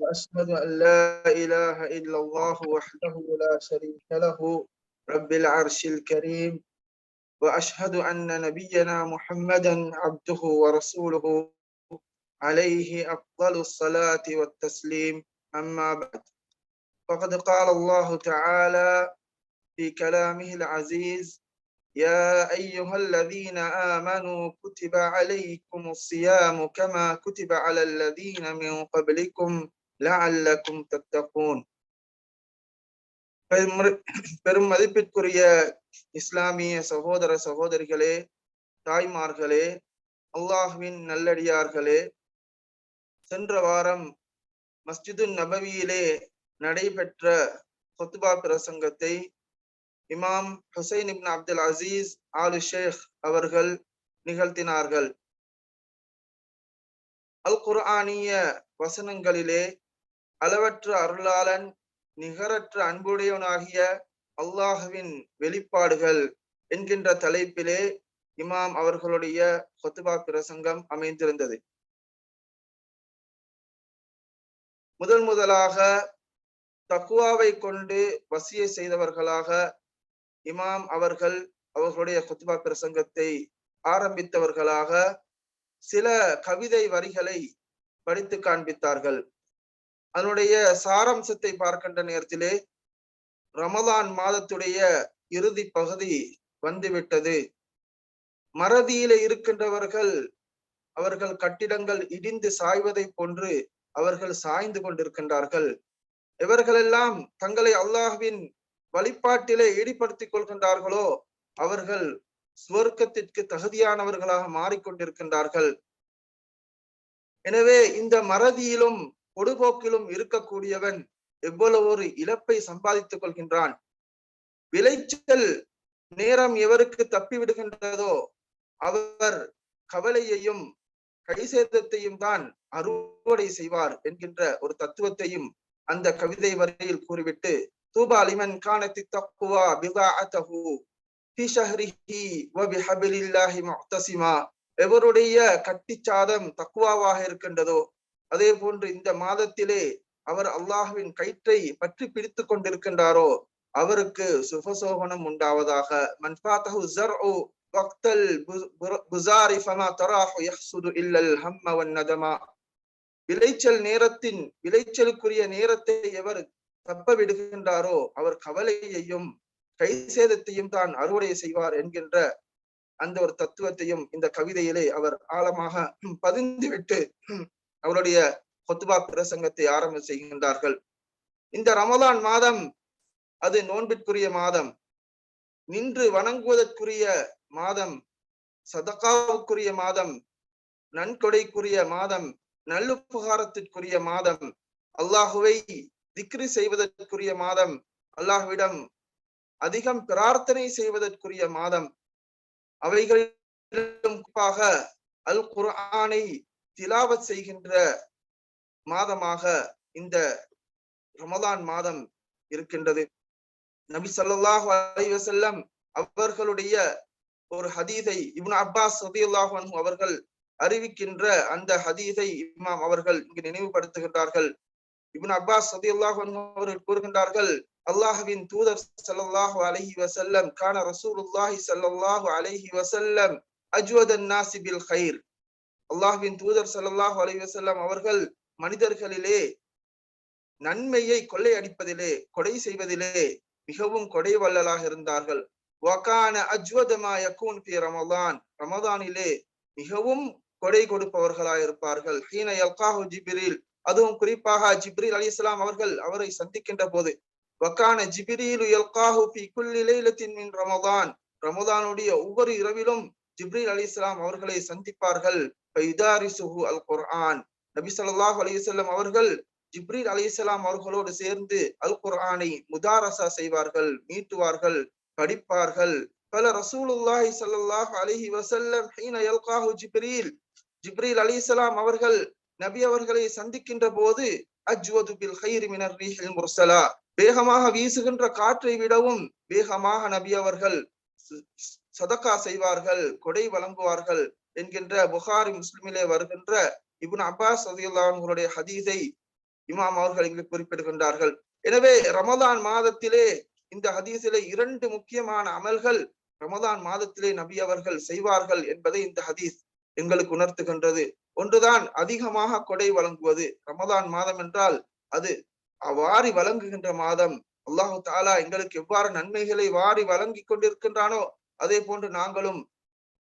وأشهد أن لا إله إلا الله وحده لا شريك له رب العرش الكريم. وأشهد أن نبينا محمدا عبده ورسوله عليه أفضل الصلاة والتسليم. أما بعد فقد قال الله تعالى في كلامه العزيز يا أيها الذين آمنوا كتب عليكم الصيام كما كتب على الذين من قبلكم لعلكم تتقون பெரும் மதிப்பிற்குரிய இஸ்லாமிய சகோதர சகோதரிகளே தாய்மார்களே அல்லாஹ்வின் நல்லடியார்களே சென்ற வாரம் மஸ்ஜிது நபவியிலே நடைபெற்ற கொத்துபா பிரசங்கத்தை Imam Hussain ibn Abdul Aziz Al Sheikh அவர்கள் நிகழ்த்தினார்கள். அல் குர்ஆனிய வசனங்களிலே அளவற்ற அருளாளன் நிகரற்ற அன்புடையவனாகிய அல்லாஹுவின் வெளிப்பாடுகள் என்கின்ற தலைப்பிலே இமாம் அவர்களுடைய கொத்துபா பிரசங்கம் அமைந்திருந்தது. முதல் முதலாக தக்குவாவை கொண்டு வசிய செய்தவர்களாக இமாம் அவர்கள் அவர்களுடைய குத்துபா பிரசங்கத்தை ஆரம்பித்தவர்களாக சில கவிதை வரிகளை படித்து காண்பித்தார்கள். அதனுடைய சாராம்சத்தை பார்க்கின்ற நேரத்திலே ரமதான் மாதத்துடைய இறுதி பகுதி வந்துவிட்டது. மறதியில இருக்கின்றவர்கள் அவர்கள் கட்டிடங்கள் இடிந்து சாய்வதை போன்று அவர்கள் சாய்ந்து கொண்டிருக்கின்றார்கள். இவர்களெல்லாம் தங்களை அல்லாஹ்வின் வழிபாட்டிலே ஈடுபடுத்திக் கொள்கின்றார்களோ அவர்கள் சுவர்க்கத்திற்கு தகுதியானவர்களாக மாறிக்கொண்டிருக்கின்றார்கள். எனவே இந்த மறதியிலும் பொடுபோக்கிலும் இருக்கக்கூடியவன் எவ்வளவு ஒரு இழப்பை சம்பாதித்துக் கொள்கின்றான். விளைச்சல் நேரம் எவருக்கு தப்பி விடுகின்றதோ அவர் கவலையையும் கைசேதத்தையும் தான் அறுவடை செய்வார் என்கின்ற ஒரு தத்துவத்தையும் அந்த கவிதை வரையில் கூறிவிட்டு طوبى لمن كانت التقوى بضاعته في شهره وبحبل الله معتصما எவருடைய கட்டிச்சாதம் தக்குவாவாக இருக்கின்றதோ அதே போன்று இந்த மாதத்திலே அவர் அல்லாஹுவின் கயிற்றை பற்றி பிடித்து கொண்டிருக்கின்றாரோ அவருக்கு சுபசோகனம் உண்டாவதாக. மன்பாத்தஹு ஜர்உ வக்தல் புசாரி ஃபமா தராஹு யஹ்சுது இல்லல் ஹம்ம வன் நதமா. விளைச்சல் நேரத்தின் விளைச்சலுக்குரிய நேரத்தை எவர் தப்ப விடுகின்றாரோ அவர் கவலையையும் கை சேதத்தையும் தான் அறுவடை செய்வார் என்கின்ற அந்த ஒரு தத்துவத்தையும் இந்த கவிதையிலே அவர் ஆழமாக பதிந்துவிட்டு அவருடைய கொத்துபா பிரசங்கத்தை ஆரம்ப செய்கின்றார்கள். இந்த ரமலான் மாதம் அது நோன்பிற்குரிய மாதம். நின்று வணங்குவதற்குரிய மாதம். சதகாவுக்குரிய மாதம். நன்கொடைக்குரிய மாதம். நல்லுபகாரத்திற்குரிய மாதம். அல்லாஹுவை திக்ரி செய்வதற்குரிய மாதம் அல்லாஹ்விடம் அதிகம் பிரார்த்தனை செய்வதற்குரிய மாதம். அவைகளிலும் குறிப்பாக அல் குர்ஆனை திலாவத் செய்கின்ற மாதமாக இந்த ரமலான் மாதம் இருக்கின்றது. நபி ஸல்லல்லாஹு அலைவசல்லம் அவர்களுடைய ஒரு ஹதீதை இப்னு அப்பாஸ் ரதியுல்லாஹு அன்ஹு அவர்கள் அறிவிக்கின்ற அந்த ஹதீதை இமாம் அவர்கள் இங்கு நினைவுபடுத்துகின்றார்கள். இவன் அப்பாஸ் சதி அல்லாஹ் அவர்கள் கூறுகின்றார்கள் அல்லாஹுவின் தூதர் சல்லாஹு அலஹி வசல்லம் கான ரசூலுல்லாஹி சல்லாஹு அலஹி வசல்லம் அஜ்வதன் நாசிபில் ஹைர் அல்லாஹுவின் தூதர் சல்லாஹு அலஹி வசல்லம் அவர்கள் மனிதர்களிலே நன்மையை கொள்ளை அடிப்பதிலே கொடை செய்வதிலே மிகவும் கொடை வள்ளலாக இருந்தார்கள். வகான அஜ்வதமா யக்கூன் பி ரமதான் ரமதானிலே மிகவும் கொடை கொடுப்பவர்களாயிருப்பார்கள். ஹீன யல்காஹு ஜிபிரில் அதுவும் குறிப்பாக ஜிப்ரீல் அலிஸ்லாம் அவர்கள் அவரை சந்திக்கின்ற போது வக்கான ஜிப்ரீல் ரமதான். ரமதானுடைய ஒவ்வொரு இரவிலும் ஜிப்ரீல் அலிஸ்லாம் அவர்களை சந்திப்பார்கள். அல் குர்ஆன். நபி சொல்லாஹ் அலிசல்லாம் அவர்கள் ஜிப்ரீல் அலிஸ்லாம் அவர்களோடு சேர்ந்து அல் குர்ஆனை முதாரசா செய்வார்கள் மீட்டுவார்கள் படிப்பார்கள். பல ரசூலுல்லாஹி சல்லாஹ் அலிஹி வசல்லம் ஜிப்ரீல். ஜிப்ரீல் அலி இஸ்லாம் அவர்கள் நபி அவர்களை சந்திக்கின்ற போது அஜ்வது பில் ஹைரி மினர் ரீஹில் முர்சலா வேகமாக வீசுகின்ற காற்றை விடவும் வேகமாக நபி அவர்கள் சதக்கா செய்வார்கள் கொடை வழங்குவார்கள் என்கின்ற புகாரி முஸ்லிமிலே வருகின்ற இபுன் அப்பாஸ் ரதியுல்லாஹுடைய ஹதீஸை இமாம் அவர்கள் இங்கு குறிப்பிடுகின்றார்கள். எனவே ரமதான் மாதத்திலே இந்த ஹதீஸிலே இரண்டு முக்கியமான அமல்கள் ரமதான் மாதத்திலே நபி அவர்கள் செய்வார்கள் என்பதை இந்த ஹதீஸ். எங்களுக்கு உணர்த்துகின்றது. ஒன்றுதான் அதிகமாக கொடை வழங்குவது. ரமதான் மாதம் என்றால் அது வாரி வழங்குகின்ற மாதம். அல்லாஹு தாலா எங்களுக்கு எவ்வாறு நன்மைகளை வாரி வழங்கி கொண்டிருக்கின்றானோ அதே போன்று நாங்களும்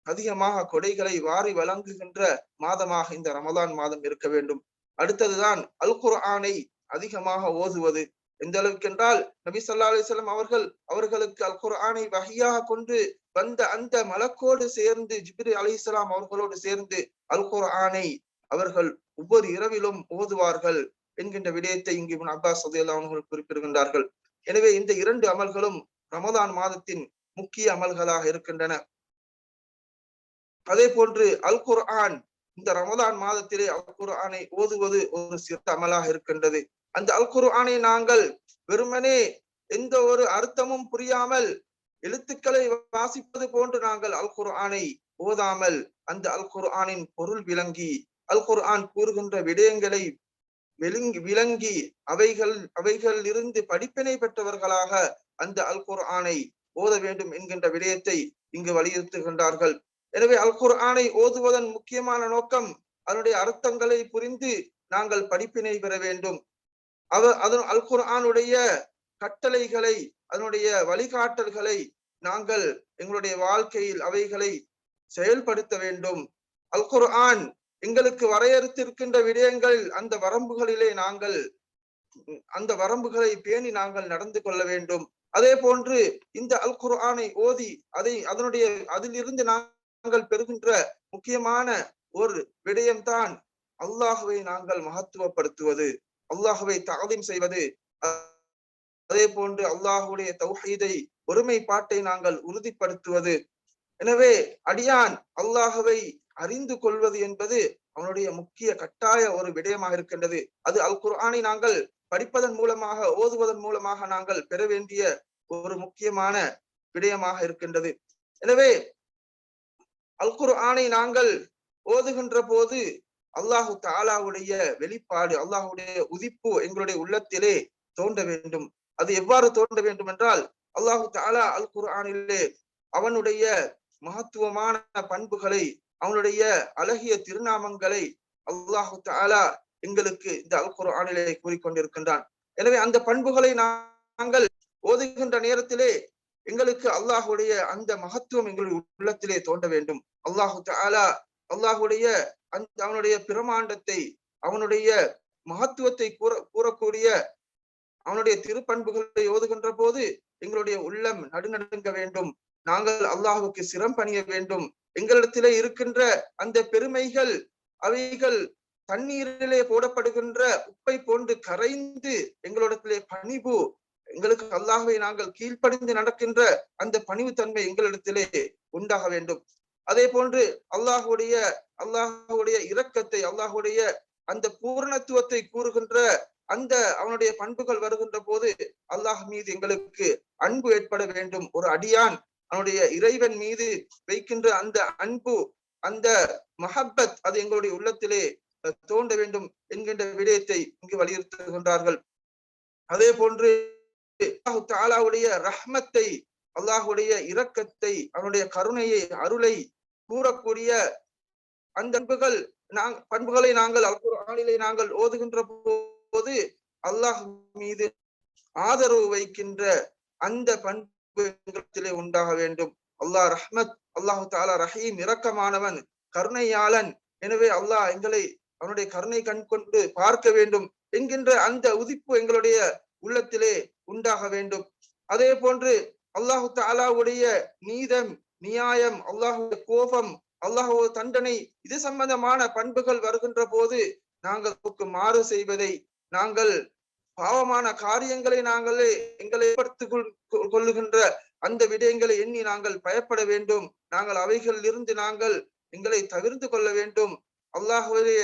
அதிகமாக கொடைகளை வாரி வழங்குகின்ற மாதமாக இந்த ரமதான் மாதம் இருக்க வேண்டும். அடுத்ததுதான் அல் குர்ஆனை அதிகமாக ஓதுவது. எந்த அளவுக்கு என்றால் நபி சொல்லா அலிஸ்லாம் அவர்கள் அவர்களுக்கு அல் குர்ஆனை வகையாக கொண்டு வந்த அந்த மலக்கோடு சேர்ந்து ஜிப்ரி அலி இஸ்லாம் அவர்களோடு சேர்ந்து அல் குர்ஆனை அவர்கள் ஒவ்வொரு இரவிலும் ஓதுவார்கள் என்கின்ற விடயத்தை இங்கு அப்பாஸ் சதையல்லா அவர்கள் குறிப்பிடுகின்றார்கள். எனவே இந்த இரண்டு அமல்களும் ரமதான் மாதத்தின் முக்கிய அமல்களாக இருக்கின்றன. அதே போன்று அல் குர்ஆன் இந்த ரமதான் மாதத்திலே அல் குர்ஆனை ஓதுவது ஒரு சிறந்த அமலாக இருக்கின்றது. அந்த அல் குர்ஆனை நாங்கள் வெறுமனே எந்த ஒரு அர்த்தமும் புரியாமல் எழுத்துக்களை வாசிப்பது போன்று நாங்கள் அல் குர்ஆனை ஓதாமல் அந்த அல் குர்ஆனின் பொருள் விளங்கி அல் குர்ஆன் கூறுகின்ற விடயங்களை விளங்கி விளங்கி அவைகள் அவைகளில் இருந்து படிப்பினை பெற்றவர்களாக அந்த அல் குர்ஆனை ஓத வேண்டும் என்கின்ற விடயத்தை இங்கு வலியுறுத்துகின்றார்கள். எனவே அல் குர்ஆனை ஓதுவதன் முக்கியமான நோக்கம் அதனுடைய அர்த்தங்களை புரிந்து நாங்கள் படிப்பினை பெற வேண்டும். அவ அதன் அல் குர்ஆனுடைய கட்டளைகளை அதனுடைய வழிகாட்டல்களை நாங்கள் எங்களுடைய வாழ்க்கையில் அவைகளை செயல்படுத்த வேண்டும். அல் குர்ஆன் எங்களுக்கு வரையறுத்திருக்கின்ற விடயங்கள் அந்த வரம்புகளிலே நாங்கள் அந்த வரம்புகளை பேணி நாங்கள் நடந்து கொள்ள வேண்டும். அதே போன்று இந்த அல் குர்ஆனை ஓதி அதை அதனுடைய அதிலிருந்து நாங்கள் பெறுகின்ற முக்கியமான ஒரு விடயம்தான் அல்லாஹுவை நாங்கள் மகத்துவப்படுத்துவது. அல்லாஹுவை தாதீம் செய்வது. அதே போன்று அல்லாஹுடைய தௌஹீதை ஒருமைப்பாட்டை நாங்கள் உறுதிப்படுத்துவது. எனவே அடியான் அல்லாஹுவை அறிந்து கொள்வது என்பது அவனுடைய முக்கிய கட்டாய ஒரு விடயமாக இருக்கின்றது. அது அல் குர்ஆனை நாங்கள் படிப்பதன் மூலமாக ஓதுவதன் மூலமாக நாங்கள் பெற வேண்டிய ஒரு முக்கியமான விடயமாக இருக்கின்றது. எனவே அல் குர்ஆனை நாங்கள் ஓதுகின்ற போது அல்லாஹு தாலாவுடைய வெளிப்பாடு அல்லாஹுடைய உதிப்பு எங்களுடைய உள்ளத்திலே தோன்ற வேண்டும். அது எவ்வாறு தோன்ற வேண்டும் என்றால் அல்லாஹு தாலா அல் குர்ஆனிலே அவனுடைய மகத்துவமான பண்புகளை அவனுடைய அழகிய திருநாமங்களை அல்லாஹு தாலா எங்களுக்கு இந்த அல் குர்ஆனிலே கூறிக்கொண்டிருக்கின்றான். எனவே அந்த பண்புகளை நாங்கள் ஓதுகின்ற நேரத்திலே எங்களுக்கு அல்லாஹுடைய அந்த மகத்துவம் எங்களுடைய உள்ளத்திலே தோன்ற வேண்டும். அல்லாஹு தாலா அல்லாஹுடைய அந்த அவனுடைய பிரமாண்டத்தை அவனுடைய மகத்துவத்தை கூற கூறக்கூடிய அவனுடைய திருப்பண்புகளை ஓதுகின்ற போது எங்களுடைய உள்ளம் நடுநடுங்க வேண்டும். நாங்கள் அல்லாஹுக்கு சிரம் பணிய வேண்டும். எங்களிடத்திலே இருக்கின்ற அந்த பெருமைகள் அவைகள் தண்ணீரிலே போடப்படுகின்ற உப்பை போன்று கரைந்து எங்களிடத்திலே பணிவு எங்களுக்கு அல்லாஹுவை நாங்கள் கீழ்ப்படிந்து நடக்கின்ற அந்த பணிவு தன்மை எங்களிடத்திலே உண்டாக வேண்டும். அதே போன்று அல்லாஹுடைய அல்லாஹுடைய இரக்கத்தை அல்லாஹுடைய அந்த பூரணத்துவத்தை கூறுகின்ற அந்த அவனுடைய பண்புகள் வருகின்ற போது அல்லாஹ் மீது எங்களுக்கு அன்பு ஏற்பட வேண்டும். ஒரு அடியான் அவனுடைய இறைவன் மீது வைக்கின்ற அந்த அன்பு அந்த மஹப்பத் அது எங்களுடைய உள்ளத்திலே தோன்ற வேண்டும் என்கின்ற விடயத்தை இங்கு வலியுறுத்துகின்றார்கள். அதே போன்று அல்லாஹு தாலாவுடைய ரஹ்மத்தை அல்லாஹுடைய இரக்கத்தை அவனுடைய கருணையை அருளை கூறக்கூடிய அந்த அன்புகள் பண்புகளை நாங்கள் அல்குரானிலே நாங்கள் ஓதுகின்ற போது போது அல்லாஹ் மீது ஆதரவு வைக்கின்ற அந்த பண்பு எங்களிடத்திலே உண்டாக வேண்டும். அல்லாஹ் ரஹ்மத் அல்லாஹு தாலா ரஹீம் இரக்கமானவன் கருணையாளன். எனவே அல்லாஹ் எங்களை அவனுடைய கருணை கண் கொண்டு பார்க்க வேண்டும் என்கின்ற அந்த உதிப்பு எங்களுடைய உள்ளத்திலே உண்டாக வேண்டும். அதே போன்று அல்லாஹு தாலாவுடைய நீதம் நியாயம் அல்லாஹுடைய கோபம் அல்லாஹோ தண்டனை இது சம்பந்தமான பண்புகள் வருகின்ற போது நாங்கள் மாறு செய்வதை நாங்கள் பாவமான காரியங்களை நாங்களே எங்களை ஏற்படுத்திக் கொள்ளுகின்ற அந்த விடயங்களை எண்ணி நாங்கள் பயப்பட வேண்டும். நாங்கள் அவைகளில் இருந்து நாங்கள் எங்களை தவிர்த்து கொள்ள வேண்டும். அல்லாஹுடைய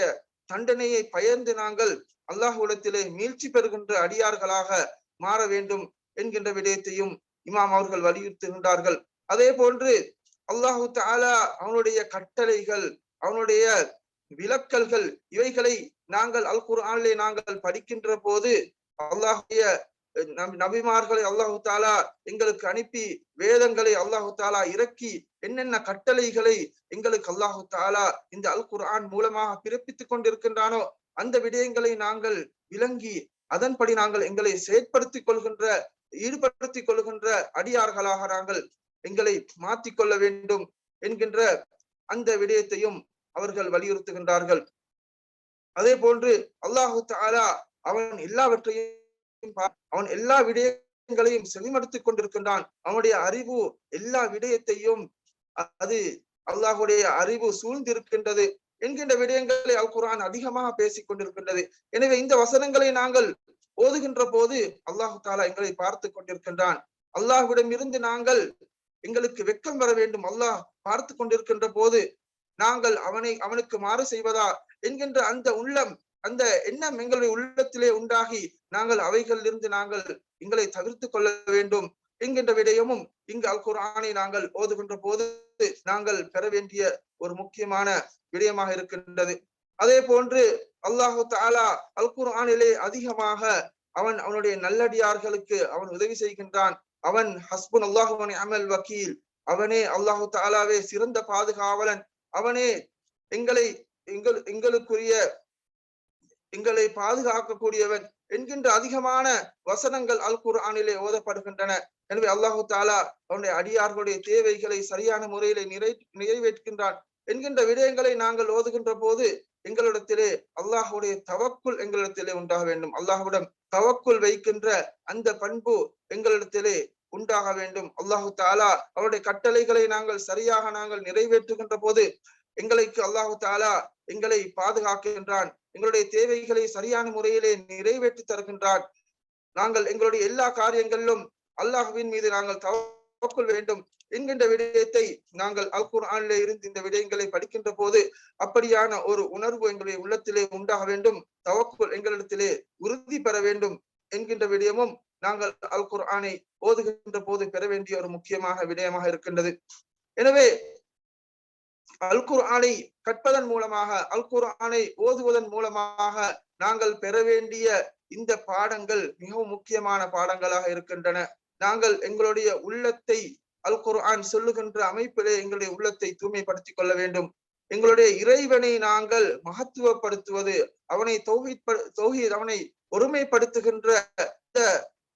தண்டனையை பயந்து நாங்கள் அல்லாஹுடத்திலே மீழ்ச்சி பெறுகின்ற அடியார்களாக மாற வேண்டும் என்கின்ற விடயத்தையும் இமாம் அவர்கள் வலியுறுத்துகின்றார்கள். அதே போன்று அல்லாஹு தாலா அவனுடைய கட்டளைகள் அவனுடைய விளக்கல்கள் இவைகளை நாங்கள் அல் குர்ஆனிலே நாங்கள் படிக்கின்ற போது அல்லாஹுடைய நபிமார்களை அல்லாஹு தாலா எங்களுக்கு அனுப்பி வேதங்களை அல்லாஹு தாலா இறக்கி என்னென்ன கட்டளைகளை எங்களுக்கு அல்லாஹு தாலா இந்த அல் குர்ஆன் மூலமாக பிறப்பித்துக் கொண்டிருக்கின்றானோ அந்த விடயங்களை நாங்கள் விளங்கி அதன்படி நாங்கள் எங்களை செயற்படுத்திக் கொள்கின்ற ஈடுபடுத்திக் கொள்கின்ற அடியார்களாக நாங்கள் எங்களை மாற்றிக்கொள்ள வேண்டும் என்கின்ற அந்த விடயத்தையும் அவர்கள் வலியுறுத்துகின்றார்கள். அதே போன்று அல்லாஹு தாலா அவன் எல்லாவற்றையும் அவன் எல்லா விடயங்களையும் செவிமடுத்துக் கொண்டிருக்கின்றான். அவனுடைய அறிவு எல்லா விடயத்தையும் அது அல்லாஹுடைய அறிவு சூழ்ந்திருக்கின்றது என்கின்ற விடயங்களை அல் குரான் அதிகமாக பேசிக் கொண்டிருக்கின்றது. எனவே இந்த வசனங்களை நாங்கள் ஓதுகின்ற போது அல்லாஹு தாலா எங்களை பார்த்து கொண்டிருக்கின்றான். அல்லாஹுவிடம் இருந்து நாங்கள் எங்களுக்கு வெக்கம் வர வேண்டும். அல்லாஹ் பார்த்து கொண்டிருக்கின்ற போது நாங்கள் அவனை அவனுக்கு மாறு செய்வதா என்கின்ற அந்த உள்ளம் அந்த எண்ணம் எங்களுடைய உள்ளத்திலே உண்டாகி நாங்கள் அவைகளிலிருந்து நாங்கள் எங்களை தவிர்த்து கொள்ள வேண்டும் என்கின்ற விடயமும் இங்கு அல் குரானை நாங்கள் ஓதுகின்ற போது நாங்கள் பெற வேண்டிய ஒரு முக்கியமான விடயமாக இருக்கின்றது. அதே போன்று அல்லாஹு தாலா அல் குர்ஆனிலே அதிகமாக அவன் அவனுடைய நல்லடியார்களுக்கு அவன் உதவி செய்கின்றான். அவன் ஹஸ்புன் அல்லாஹுவனை அமல் வக்கீல் அவனே அல்லாஹு தாலாவே சிறந்த பாதுகாவலன். அவனே எங்களை எங்கள் எங்களுக்குரிய எங்களை பாதுகாக்கக்கூடியவன் என்கின்ற அதிகமான வசனங்கள் அல் குர்ஆனிலே ஓதப்படுகின்றன. எனவே அல்லாஹு தாலா அவனுடைய அடியார்களுடைய தேவைகளை சரியான முறையிலே நிறை நிறைவேற்றுகின்றான் என்கின்ற விடயங்களை நாங்கள் ஓதுகின்ற போது எங்களிடத்திலே அல்லாஹுடைய தவக்குள் எங்களிடத்திலே உண்டாக வேண்டும். அல்லாஹுடன் தவக்குள் வைக்கின்ற அந்த பண்பு எங்களிடத்திலே உண்டாக வேண்டும். அல்லாஹு தாலா அவருடைய கட்டளைகளை நாங்கள் சரியாக நாங்கள் நிறைவேற்றுகின்ற போது எங்களுக்கு அல்லாஹு தாலா எங்களை பாதுகாக்கின்றான். எங்களுடைய தேவைகளை சரியான முறையிலே நிறைவேற்றி தருகின்றான். நாங்கள் எங்களுடைய எல்லா காரியங்களிலும் அல்லாஹுவின் மீது நாங்கள் தவக்குள் வேண்டும் என்கின்ற விடயத்தை நாங்கள் அல் குர்ஆனிலே இருந்து இந்த விடயங்களை படிக்கின்ற போது அப்படியான ஒரு உணர்வு எங்களுடைய உள்ளத்திலே உண்டாக வேண்டும். தவக்குள் எங்களிடத்திலே உறுதி பெற வேண்டும் என்கின்ற விடயமும் நாங்கள் அல் குர்ஆனை ஓதுகின்ற போது பெற வேண்டிய ஒரு முக்கியமாக விடயமாக இருக்கின்றது. எனவே அல் குர்ஆனை கற்பதன் மூலமாக அல் குர்ஆனை ஓதுவதன் மூலமாக நாங்கள் பெற வேண்டிய இந்த பாடங்கள் மிகவும் முக்கியமான பாடங்களாக இருக்கின்றன. நாங்கள் எங்களுடைய உள்ளத்தை அல் குர்ஆன் சொல்லுகின்ற அமைப்பிலே எங்களுடைய உள்ளத்தை தூய்மைப்படுத்திக் கொள்ள வேண்டும். எங்களுடைய இறைவனை நாங்கள் மகத்துவப்படுத்துவது அவனை தௌஹி அவனை ஒருமைப்படுத்துகின்ற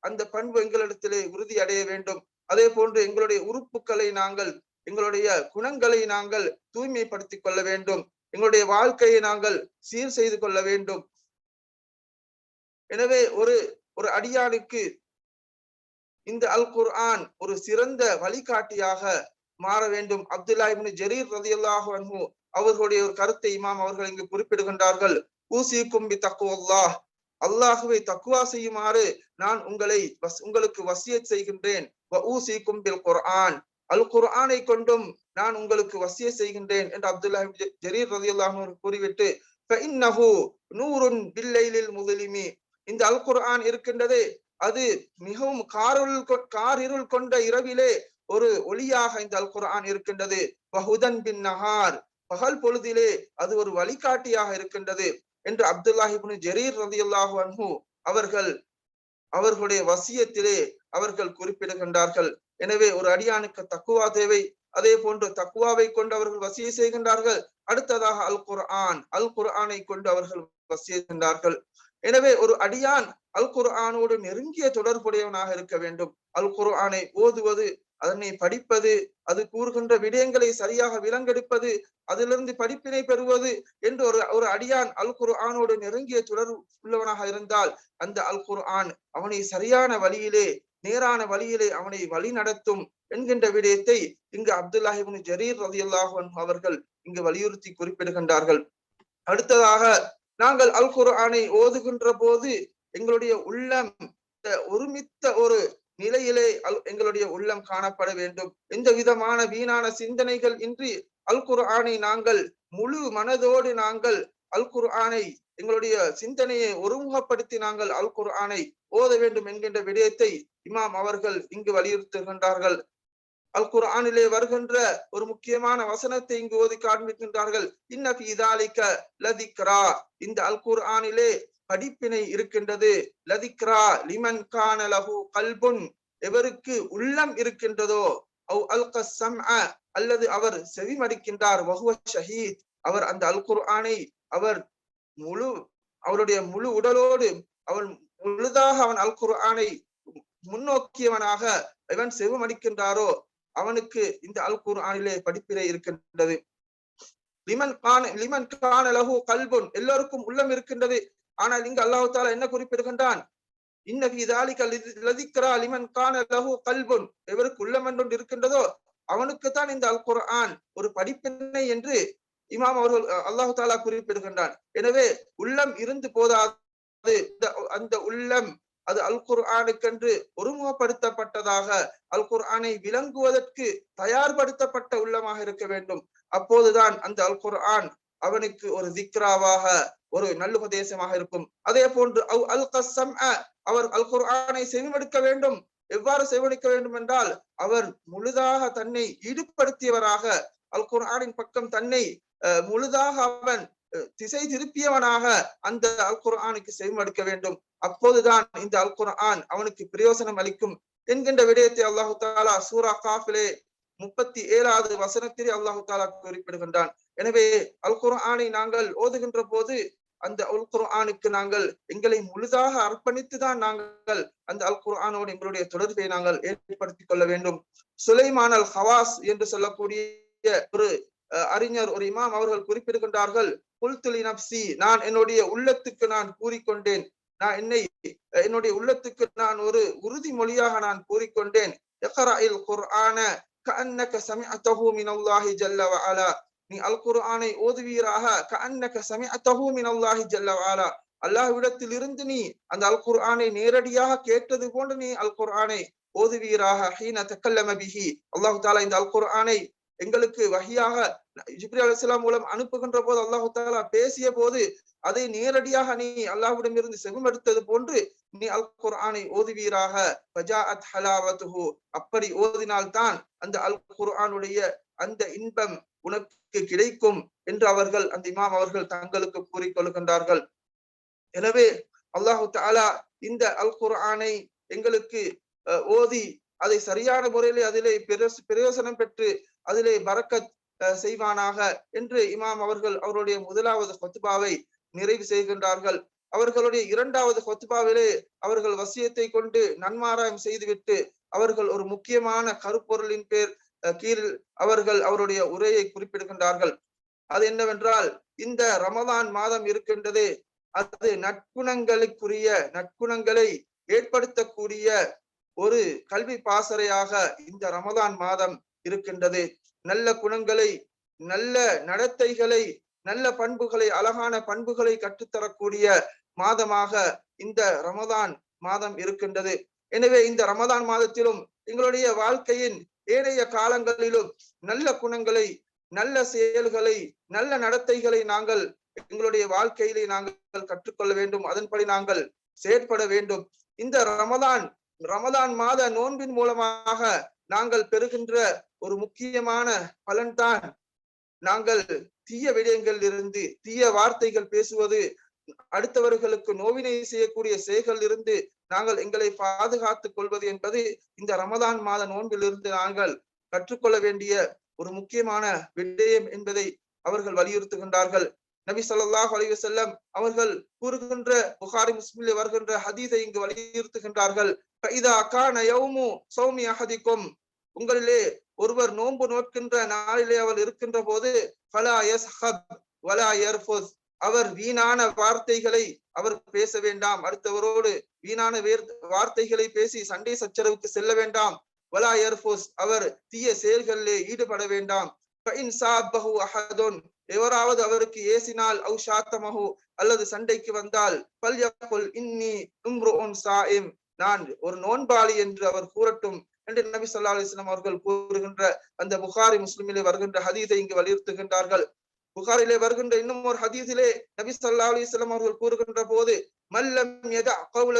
அந்த பண்பு எங்களிடத்திலே உறுதி அடைய வேண்டும். அதே போன்று எங்களுடைய உறுப்புகளை நாங்கள் எங்களுடைய குணங்களை நாங்கள் தூய்மைப்படுத்திக் கொள்ள வேண்டும். எங்களுடைய வாழ்க்கையை நாங்கள் சீர் செய்து கொள்ள வேண்டும். எனவே ஒரு ஒரு அடியானுக்கு இந்த அல் குர்ஆன் ஒரு சிறந்த வழிகாட்டியாக மாற வேண்டும். அப்துல்லா இப்னு ஜரீர் ரதியல்லாஹு அன்ஹு அவர்களுடைய ஒரு கருத்தை இமாம் அவர்கள் இங்கு குறிப்பிடுகின்றார்கள். ஊசி கும்பி தக்குவல்லாஹ் அல்லாஹுவை தக்குவா செய்யுமாறு நான் உங்களை உங்களுக்கு வசியத் செய்கின்றேன். குர்ஆன். அல் குர்ஆனை கொண்டும் நான் உங்களுக்கு வசிய செய்கின்றேன் என்று அப்துல்லா ஜரீர் ரதியல்லாஹு கூறிவிட்டு நூறுன் பில்லைலில் முதலிமி. இந்த அல் குர்ஆன் இருக்கின்றது அது மிகவும் காருள் காரிருள் கொண்ட இரவிலே ஒரு ஒளியாக இந்த அல் குர்ஆன் இருக்கின்றது. பஹுதன் பின் நஹார். பகல் பொழுதிலே அது ஒரு வழிகாட்டியாக இருக்கின்றது. என்று அப்துல்லாஹிபின் ஜரீர் ரதியுல்லாஹு அன்ஹு அவர்கள் அவர்களுடைய வசியத்திலே அவர்கள் குறிப்பிடுகின்றார்கள். எனவே ஒரு அடியானுக்கு தக்குவா தேவை அதே போன்று தக்குவாவை கொண்டு அவர்கள் வசிய செய்கின்றார்கள். அடுத்ததாக அல் குர்ஆன் அல் குர்ஆனை கொண்டு அவர்கள் வசியுகின்றார்கள் எனவே ஒரு அடியான் அல் குர்ஆனோடு நெருங்கிய தொடர்புடையவனாக இருக்க வேண்டும். அல் குர்ஆனை ஓதுவது அதனை படிப்பது அது கூறுகின்ற விடயங்களை சரியாக விலங்கெடுப்பது அதிலிருந்து படிப்பினை பெறுவது என்று ஒரு ஒரு அடியான் அல் குர்ஆனோடு நெருங்கிய தொடர் உள்ளவனாக இருந்தால் அந்த அல் குரு ஆன் அவனை சரியான வழியிலே நேரான வழியிலே அவனை வழி நடத்தும் என்கின்ற விடயத்தை இங்கு அப்துல்லாஹிபின் ஜரீர் ரதியுல்லாஹு அவர்கள் இங்கு வலியுறுத்தி குறிப்பிடுகின்றார்கள். அடுத்ததாக நாங்கள் அல் குரு ஆனை ஓதுகின்ற போது எங்களுடைய உள்ளம் ஒருமித்த ஒரு நிலையிலே எங்களுடைய உள்ளம் காணப்பட வேண்டும். எந்த விதமான வீணான சிந்தனைகள் இன்றி அல் குர்ஆனை நாங்கள் முழு மனதோடு நாங்கள் அல் குர்ஆனை எங்களுடைய சிந்தனையை ஒருமுகப்படுத்தி நாங்கள் அல் குர்ஆனை ஓத வேண்டும் என்கின்ற விடயத்தை இமாம் அவர்கள் இங்கு வலியுறுத்துகின்றார்கள். அல் குர்ஆனிலே வருகின்ற ஒரு முக்கியமான வசனத்தை இங்கு ஓதி காண்பிக்கின்றார்கள். இன்ன இதாலிக்க லதிக்ரா. இந்த அல் குர்ஆனிலே படிப்பினை இருக்கின்றது. லதிக்ரா லிமன் கான லஹு கல்புன். எவருக்கு உள்ளம் இருக்கின்றதோ அவ் அல் கசம் அல்லது அவர் செவிமடிக்கின்றார் வஹுவ ஷஹீத். அவர் அந்த அல் குர்ஆனை அவர் முழு அவருடைய முழு உடலோடு அவன் முழுதாக அவன் அல் குர்ஆனை முன்னோக்கியவனாக இவன் செவிமடிக்கின்றாரோ அவனுக்கு இந்த அல் குர்ஆனிலே படிப்பினை இருக்கின்றது. லிமன் கான லிமன் கான லஹு கல்புன். எல்லோருக்கும் உள்ளம் இருக்கின்றது. ஆனால் இங்கு அல்லாஹு தாலா என்ன குறிப்பிடுகின்றான்? இன்ன ஃபீ லிமன் கான லஹு கல்புன். எவருக்கு உள்ளம் என்று இருக்கின்றதோ அவனுக்குத்தான் இந்த அல் குர்ஆன் ஒரு படிப்பினை என்று இமாம் அவர்கள் அல்லாஹு தாலா குறிப்பிடுகின்றான். எனவே உள்ளம் இருந்து போதாது. இந்த அந்த உள்ளம் அது அல் குர்ஆனுக்கென்று ஒருமுகப்படுத்தப்பட்டதாக அல் குர்ஆனை விளங்குவதற்கு தயார்படுத்தப்பட்ட உள்ளமாக இருக்க வேண்டும். அப்போதுதான் அந்த அல் குர்ஆன் அவனுக்கு ஒரு திக்ராவாக ஒரு நல்லுபதேசமாக இருக்கும். அதே போன்று அல் கசம் அவர் அல் குர்ஆனை செவிமடுக்க வேண்டும். எவ்வாறு செவிமடுக்க வேண்டும் என்றால் அவர் முழுதாக தன்னை ஈடுபடுத்தியவராக அல் குர்ஆனின் பக்கம் தன்னை முழுதாக அவன் திசை திருப்பியவனாக அந்த அல் குர்ஆனுக்கு செவிமடுக்க வேண்டும். அப்போதுதான் இந்த அல் குர்ஆன் அவனுக்கு பிரயோசனம் அளிக்கும். என்கின்ற விடயத்தை அல்லாஹு தாலா சூரா காஃபிலே முப்பத்தி ஏழாவது வசனத்திலே அல்லாஹு தாலா குறிப்பிடுகின்றான். எனவே அல் குர்ஆனை நாங்கள் ஓதுகின்ற போது அந்த அல் குர்ஆனுக்கு நாங்கள் எங்களை முழுதாக அர்ப்பணித்து தான் நாங்கள் அந்த அல் குர்ஆனோடு எங்களுடைய தொடர்பை நாங்கள் ஏற்படுத்திக் கொள்ள வேண்டும். சுலைமான் அல் ஹவாஸ் என்று சொல்லக்கூடிய ஒரு அறிஞர் ஒரு இமாம் அவர்கள் குறிப்பிடுகின்றார்கள் புல்துலி நப்சி நான் என்னுடைய உள்ளத்துக்கு நான் கூறிக்கொண்டேன். நான் என்னை என்னுடைய உள்ளத்துக்கு நான் ஒரு உறுதிமொழியாக நான் கூறிக்கொண்டேன். குர்ஆன கஅன்னக சமிஅத்தஹு மினல்லாஹி ஜல்ல வஅலா. நீ அல் குர்ஆனை ஓதுவீராக. கஅன்னக சமிஅத்தஹு மினல்லாஹி ஜல்ல வஅலா அல்லாஹ்விடத்தில் இருந்து நீ அந்த அல் குர்ஆனை நேரடியாக கேட்டது போன்று நீ அல் குர்ஆனை ஓதுவீராக. ஹீன தக்கல்லம பிஹி. அல்லாஹு தாலா இந்த அல் குர்ஆனை எங்களுக்கு வகையாக ஜிப்ரி அலிஸ்லாம் மூலம் அனுப்புகின்ற போது அல்லாஹு தாலா பேசிய போது அதை நேரடியாக நீ அல்லாஹ்விடமிருந்து செவிமடுத்தது போன்று நீ அல் குர்ஆனை ஓதுவீராக ஹலாவத்துஹு. அப்படி ஓதினால்தான் அந்த அல் குர்ஆனுடைய அந்த இன்பம் உனக்கு கிடைக்கும் என்று அவர்கள் அந்த இமாம் அவர்கள் தங்களுக்கு கூறிக்கொள்கின்றார்கள் எனவே அல்லாஹு தாலா இந்த அல் குர்ஆனை எங்களுக்கு ஓதி அதை சரியான முறையிலே அதிலே பிரயோசனம் பெற்று அதிலே பறக்கத் செய்வானாக என்று இமாம் அவர்கள் அவருடைய முதலாவது கொத்துபாவை நிறைவு செய்கின்றார்கள். அவர்களுடைய இரண்டாவது கொத்துபாவிலே அவர்கள் வசியத்தை கொண்டு நன்மாராயம் செய்துவிட்டு அவர்கள் ஒரு முக்கியமான கருப்பொருளின் பேர் கீழ் அவர்கள் அவருடைய உரையை குறிப்பிடுகின்றார்கள். அது என்னவென்றால் இந்த ரமதான் மாதம் இருக்கின்றது அது நற்குணங்களுக்குரிய நற்குணங்களை ஏற்படுத்தக்கூடிய ஒரு கல்வி பாசறையாக இந்த ரமதான் மாதம் இருக்கின்றது. நல்ல குணங்களை நல்ல நடத்தைகளை நல்ல பண்புகளை அழகான பண்புகளை கற்றுத்தரக்கூடிய மாதமாக இந்த ரமதான் மாதம் இருக்கின்றது. எனவே இந்த ரமதான் மாதத்திலும் எங்களுடைய வாழ்க்கையின் ஏனைய காலங்களிலும் நல்ல குணங்களை நல்ல செயல்களை நல்ல நடத்தைகளை நாங்கள் எங்களுடைய வாழ்க்கையிலே நாங்கள் கற்றுக்கொள்ள வேண்டும். அதன்படி நாங்கள் செயற்பட வேண்டும். இந்த ரமதான் ரமதான் மாத நோன்பின் மூலமாக நாங்கள் பெறுகின்ற ஒரு முக்கியமான பலன்தான் நாங்கள் தீய விடயங்களில் இருந்து தீய வார்த்தைகள் பேசுவது அடுத்தவர்களுக்கு நோவினை செய்யக்கூடிய செயல்கள் இருந்து நாங்கள் எங்களை பாதுகாத்துக் கொள்வது என்பது இந்த ரமதான் மாத நோன்பிலிருந்து நாங்கள் கற்றுக்கொள்ள வேண்டிய ஒரு முக்கியமான விடயம் என்பதை அவர்கள் வலியுறுத்துகின்றார்கள். நபி சொல்லாஹ் அலைவசல்லம் அவர்கள் கூறுகின்ற புகாரி முஸ்லிமில் வருகின்ற ஹதீஸை இங்கு வலியுறுத்துகின்றார்கள். உங்களிலே ஒருவர் நோன்பு நோக்கின்ற நாளிலே அவள் இருக்கின்ற போது அவர் வீணான வார்த்தைகளை அவர் பேச வேண்டாம். அடுத்தவரோடு வீணான வேர் வார்த்தைகளை பேசி சண்டை சச்சரவுக்கு செல்ல வேண்டாம். வலா ஏர்போர்ஸ் அவர் தீய செயல்களிலே ஈடுபட வேண்டாம். எவராவது அவருக்கு ஏசினால் அவு ஷாத்தமஹு அல்லது சண்டைக்கு வந்தால் பல்யகுல் இன்னி உம்ருஉன் சாயிம். நான் ஒரு நோன்பாளி என்று அவர் கூறட்டும் என்று நபி சொல்லா அலிஸ்லாம் அவர்கள் கூறுகின்ற அந்த புகாரி முஸ்லிமிலே வருகின்ற ஹதீதை இங்கு வலியுறுத்துகின்றார்கள். புகாரிலே வருகின்ற இன்னும் ஒரு ஹதீஸிலே நபி சொல்லா அலிஸ்லாம் அவர்கள் கூறுகின்ற போது மல்லம் யதா கவுல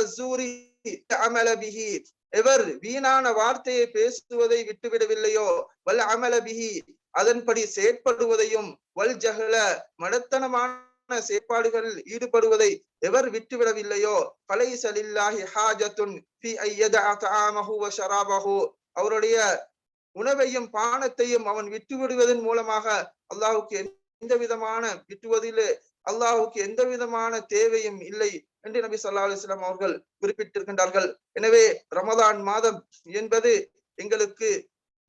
எவர் வீணான வார்த்தையை பேசுவதை விட்டுவிடவில்லையோ வல் அமலபிஹி அதன்படி செயற்படுவதையும் வல் ஜஹல மடத்தனமான செயற்பாடுகளில் ஈடுபடுவதை எவர் விட்டுவிடவில்லையோ பலைசலில்லாஹி ஹாஜத்துன் ஃபி ஐயதஅ தஆமஹு வ ஷராபஹு. அவருடைய உணவையும் பானத்தையும் அவன் விட்டுவிடுவதன் மூலமாக அல்லாஹுக்கு எந்த விதமான விட்டுவதிலே அல்லாஹுக்கு எந்த விதமான தேவையும் இல்லை என்று நபி சொல்லா அலிஸ்லாம் அவர்கள் குறிப்பிட்டிருக்கின்றார்கள். எனவே ரமதான் மாதம் என்பது எங்களுக்கு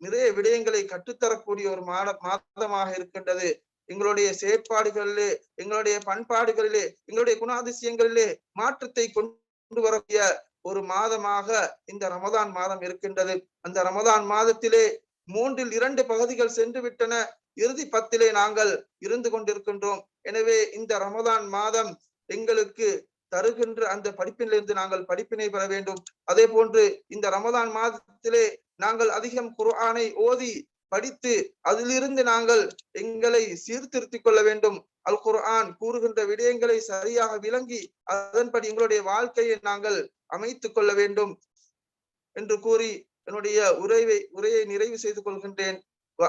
நிறைய விடயங்களை கற்றுத்தரக்கூடிய ஒரு மாத மாதமாக இருக்கின்றது. எங்களுடைய செயற்பாடுகளிலே எங்களுடைய பண்பாடுகளிலே எங்களுடைய குணாதிசயங்களிலே மாற்றத்தை கொண்டு வரக்கூடிய ஒரு மாதமாக இந்த ரமதான் மாதம் இருக்கின்றது. அந்த ரமதான் மாதத்திலே மூன்றில் இரண்டு பகுதிகள் சென்று விட்டன இறுதி பத்திலே நாங்கள் இருந்து கொண்டிருக்கின்றோம். எனவே இந்த ரமதான் மாதம் எங்களுக்கு தருகின்ற அந்த படிப்பிலிருந்து நாங்கள் படிப்பினை பெற வேண்டும். அதே போன்று இந்த ரமதான் மாதத்திலே நாங்கள் அதிகம் குர்ஆனை ஓதி படித்து அதிலிருந்து நாங்கள் எங்களை சீர்திருத்திக் கொள்ள வேண்டும். அல் குர்ஆன் கூறுகின்ற விடயங்களை சரியாக விளங்கி அதன்படி எங்களுடைய வாழ்க்கையை நாங்கள் அமைத்துக் கொள்ள வேண்டும். என்று கூறி என்னுடைய உரைவை உரையை நிறைவு செய்து கொள்கின்றேன்.